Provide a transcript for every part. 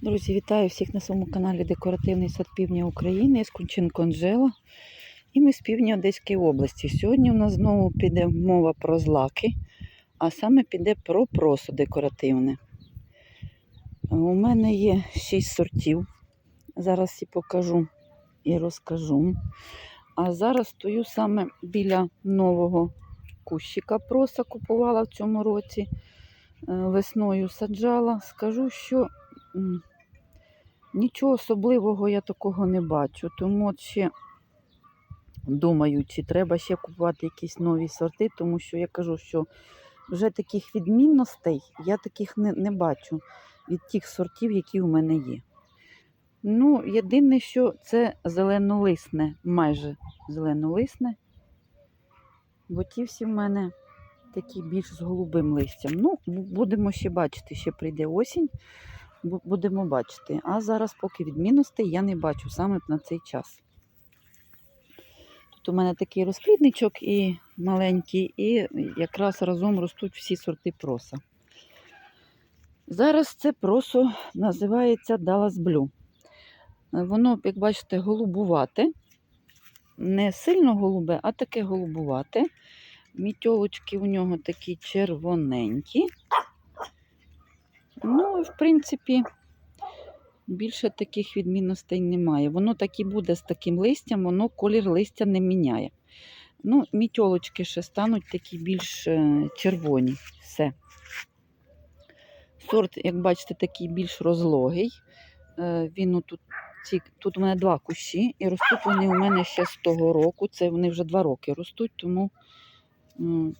Друзі, вітаю всіх на своєму каналі Декоративний сад Півдня України. Я з Анжела. І ми з півдня Одеської області. Сьогодні у нас знову піде мова про злаки, а саме піде про просо декоративне. У мене є 6 сортів. Зараз і покажу і розкажу. А зараз стою саме біля нового кущика проса, купувала в цьому році. Е, Весною саджала. Скажу, що нічого особливого я такого не бачу. Тому от ще думаю, чи треба ще купувати якісь нові сорти, тому що я кажу, що вже таких відмінностей я таких не, не бачу від тих сортів, які у мене є. Ну, єдине, що це зеленолисне, майже зеленолисне, бо ті всі в мене такі більш з голубим листям. Ну, будемо ще бачити, ще прийде осінь, будемо бачити. А зараз поки відмінностей я не бачу саме на цей час. Тут у мене такий розплідничок і маленький, і якраз разом ростуть всі сорти проса. Зараз це просо називається Dallas Blue. Воно, як бачите, голубувате. Не сильно голубе, а таке голубувате. Мітьолочки у нього такі червоненькі. Ну, в принципі, більше таких відмінностей немає. Воно так і буде з таким листям, воно колір листя не міняє. Ну, мітьолочки ще стануть такі більш е, червоні. Все. Сорт, як бачите, такий більш розлогий. Е, Він отут, ці, тут у мене два кущі, і ростуть вони у мене ще з того року. Це вони вже два роки ростуть, тому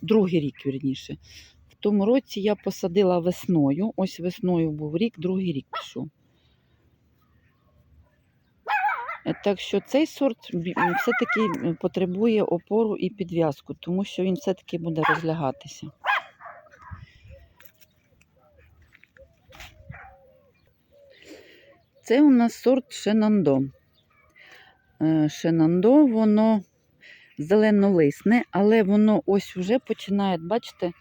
другий рік, вірніше. Тому році я посадила весною. Ось весною був рік, другий рік пішов. Е, Так що цей сорт все-таки потребує опору і підв'язку, тому що він все-таки буде розлягатися. Це у нас сорт Шенандо. Е, Шенандо, воно зеленолисне, але воно ось вже починає, бачите,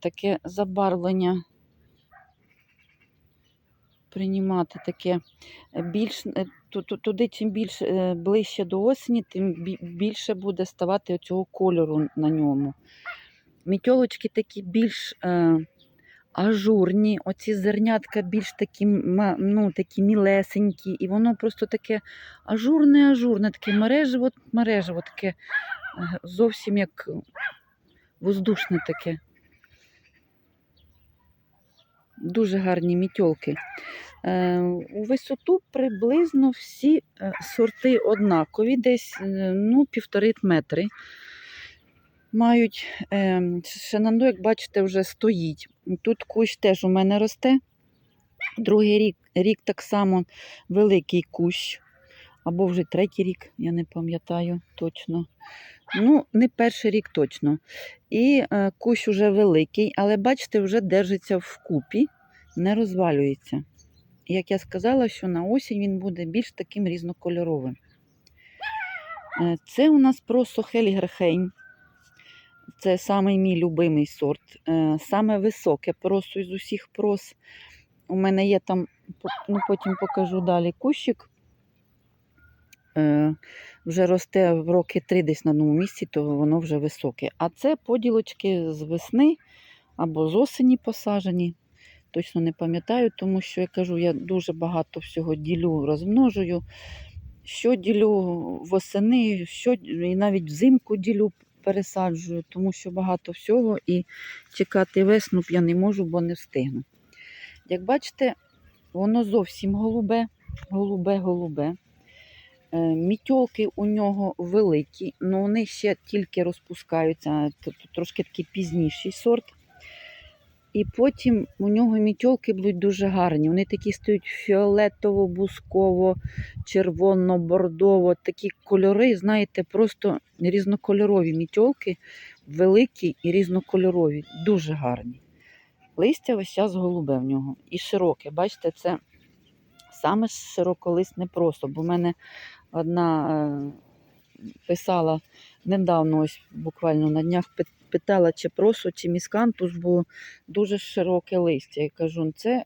таке забарвлення приймати таке е, більш е, ту- ту- туди, чим більш е, ближче до осені, тим більше буде ставати оцього кольору на ньому. Мітьолочки такі більш е, ажурні, оці зернятка більш такі, ну, такі мілесенькі, і воно просто таке ажурне, ажурне, таке мережево, мережево, таке е, зовсім як воздушне таке. Дуже гарні мітьолки. Е, у висоту приблизно всі е, сорти однакові, десь е, ну, півтори метри. Мають е, як бачите, вже стоїть. Тут кущ теж у мене росте. Другий рік, рік так само великий кущ. Або вже третій рік, я не пам'ятаю точно. Ну, не перший рік точно. І е, кущ уже великий, але бачите, вже держиться вкупі, не розвалюється. Як я сказала, що на осінь він буде більш таким різнокольоровим. Е, Це у нас просто Хельгерхейм. Це самий мій любимий сорт. Е, Саме високе просо із усіх прос. У мене є там, ну потім покажу далі кущик. Е, Вже росте в роки три десь на одному місці, то воно вже високе. А це поділочки з весни або з осені посаджені. Точно не пам'ятаю, тому що я кажу, я дуже багато всього ділю, розмножую. Що ділю восени, що і навіть взимку ділю, пересаджую, тому що багато всього і чекати весну я не можу, бо не встигну. Як бачите, воно зовсім голубе, голубе, голубе. Е, Мітьолки у нього великі, але вони ще тільки розпускаються, трошки такий пізніший сорт. І потім у нього мітьолки будуть дуже гарні. Вони такі стають фіолетово-бусково, червоно-бордово, такі кольори, знаєте, просто різнокольорові мітьолки, великі і різнокольорові, дуже гарні. Листя весь час голубе в нього. І широке. Бачите, це саме широколисне просто. Бо в мене одна е, писала недавно, ось буквально на днях питала, чи просо, чи міскантус, бо дуже широке листя. Я кажу, це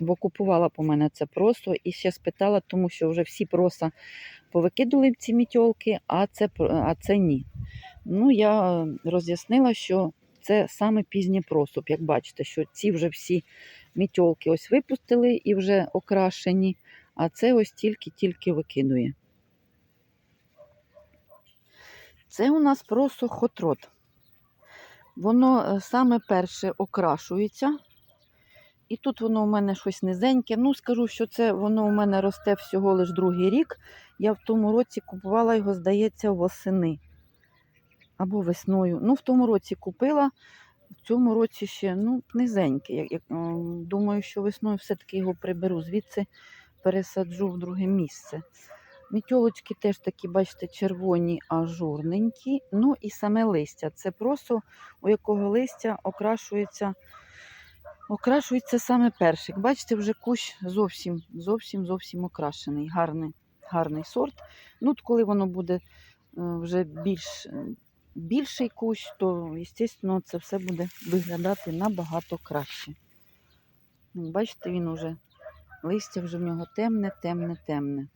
бо купувала по мене це просо і ще спитала, тому що вже всі проса повикидали ці мітьолки, а це, а це ні. Ну, я роз'яснила, що це саме пізнє просоп. Як бачите, що ці вже всі мітьолки ось випустили і вже окрашені, а це ось тільки-тільки викидує. Це у нас просто хотрот. Воно е, саме перше окрашується. І тут воно у мене щось низеньке. Ну, скажу, що це воно у мене росте всього лиш другий рік. Я в тому році купувала його, здається, восени або весною. Ну, в тому році купила, в цьому році ще ну, низенький. Ем, думаю, що весною все-таки його приберу, звідси пересаджу в друге місце. Мітьолочки теж такі, бачите, червоні, ажурненькі. Ну і саме листя. Це просто у якого листя окрашується, окрашується саме першик. Бачите, вже кущ зовсім зовсім зовсім окрашений. Гарний, гарний сорт. Ну, от коли воно буде е, вже більш, більший кущ, то, звісно, це все буде виглядати набагато краще. Ну, Бачите, він уже листя вже в нього темне, темне, темне.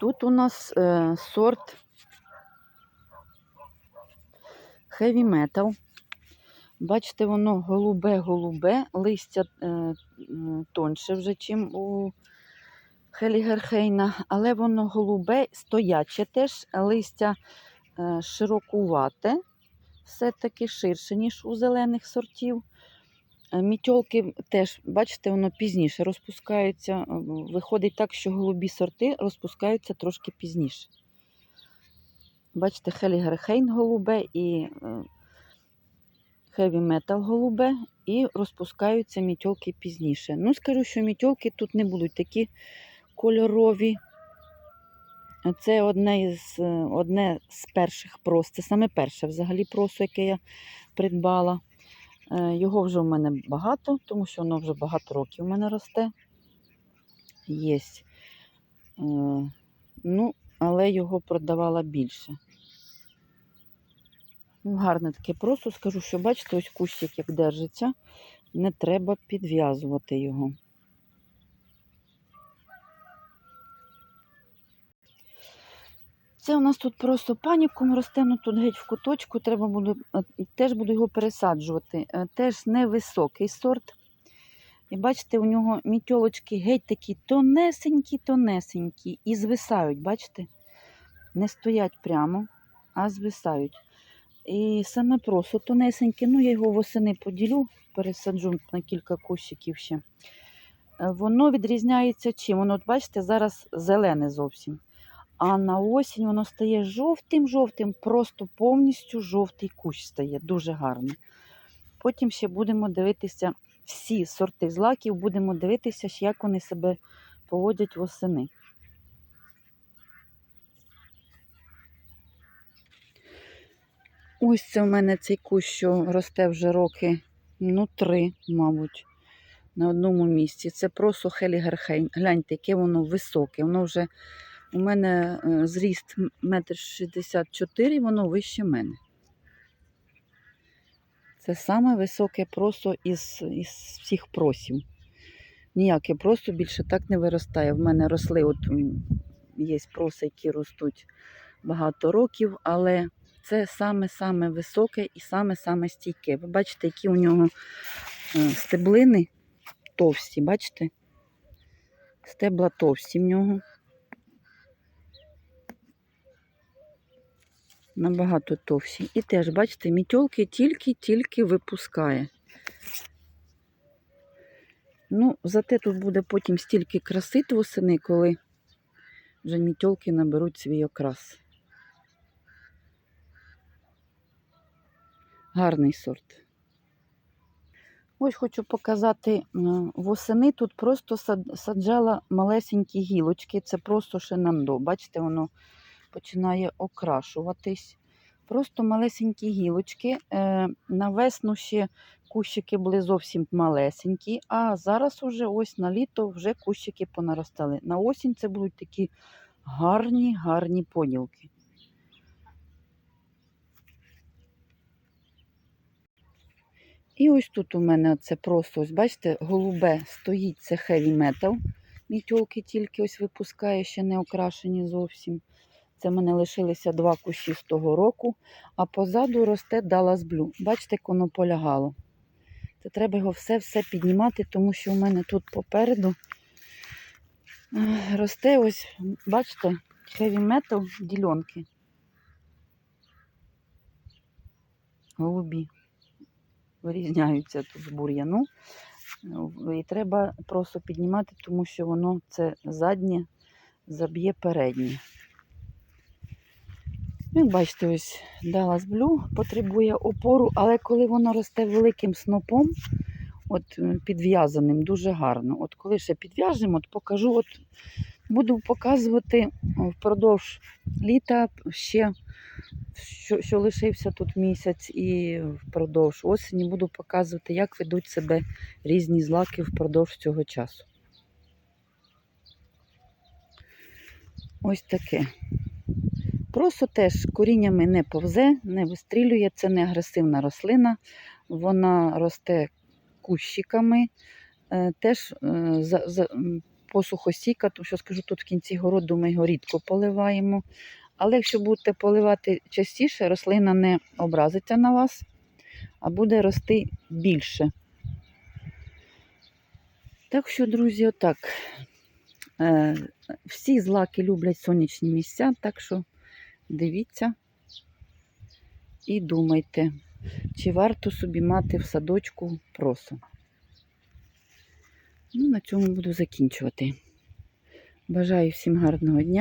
Тут у нас е, сорт Heavy Metal. Бачите, воно голубе-голубе, листя е, тонше вже, чим у Хелігерхейна, але воно голубе, стояче теж, листя е, широкувате, все-таки ширше, ніж у зелених сортів. Е, Мітьолки теж, бачите, воно пізніше розпускається. е, Виходить так, що голубі сорти розпускаються трошки пізніше. Бачите, Хелігерхейн голубе і Heavy Metal голубе, і розпускаються мітьолки пізніше. Ну, скажу, що мітьолки тут не будуть такі кольорові. Це одне із, е, одне з перших прос. Це саме перше взагалі просо, яке я придбала. Е, Його вже в мене багато, тому що воно вже багато років у мене росте. Є. Ну, але його продавала більше. Ну, гарне таке просто скажу, що бачите, ось кущик як держиться, не треба підв'язувати його. Це у нас тут просто панікум росте, ну тут геть в куточку, треба буде, е, теж буду його пересаджувати. Е, Теж невисокий сорт. І бачите, у нього мітьолочки геть такі тонесенькі, тонесенькі і звисають, бачите? Не стоять прямо, а звисають. І саме просто тонесеньке, ну я його восени поділю, пересаджу на кілька кущиків ще. Е, Воно відрізняється чим? Воно, от бачите, зараз зелене зовсім. А на осінь воно стає жовтим-жовтим, просто повністю жовтий кущ стає, дуже гарно. Потім ще будемо дивитися всі сорти злаків, будемо дивитися, як вони себе поводять восени. Ось це у мене цей кущ, що росте вже роки, ну, три, мабуть, на одному місці. Це просто Хелігерхейн. Гляньте, яке воно високе. Воно вже у мене е, зріст метр шістдесят чотири, воно вище мене. Це саме високе просо із, із всіх просів. Ніяке просто більше так не виростає. В мене росли, от є проси, які ростуть багато років, але це саме-саме високе і саме-саме стійке. Ви бачите, які у нього е, стеблини товсті, бачите? Стебла товсті в нього. Набагато товсті. І теж, бачите, мітьолки тільки-тільки випускає. Ну, зате тут буде потім стільки краси восени, коли вже мітьолки наберуть свій окрас. Гарний сорт. Ось хочу показати восени. Тут просто саджала малесенькі гілочки. Це просто шенандо. Бачите, воно починає окрашуватись. Просто малесенькі гілочки. Е, на весну ще кущики були зовсім малесенькі, а зараз уже ось на літо вже кущики понаростали. На осінь це будуть такі гарні, гарні поділки. І ось тут у мене це просто, ось бачите, голубе стоїть, це heavy metal. Мітьолки тільки ось випускає, ще не окрашені зовсім. Це в мене лишилися два кущі з того року, а позаду росте Dallas Blue. Бачите, як воно полягало. Це треба його все-все піднімати, тому що у мене тут попереду е, росте ось, бачите, heavy metal ділянки. Голубі. Вирізняються тут з бур'яну. І треба просто піднімати, тому що воно це заднє заб'є переднє. Як бачите, ось Dallas Blue потребує опору, але коли воно росте великим снопом, от підв'язаним, дуже гарно. От коли ще підв'яжемо, от покажу, от буду показувати впродовж літа ще, що, що лишився тут місяць, і впродовж осені буду показувати, як ведуть себе різні злаки впродовж цього часу. Ось таке. Просто теж коріннями не повзе, не вистрілює, це не агресивна рослина, вона росте кущиками, е, теж е, посухостійка, тому що скажу, тут в кінці городу ми його рідко поливаємо. Але якщо будете поливати частіше, рослина не образиться на вас, а буде рости більше. Так що, друзі, отак. Е, Всі злаки люблять сонячні місця, так що дивіться і думайте, чи варто собі мати в садочку просо. Ну, на цьому буду закінчувати. Бажаю всім гарного дня.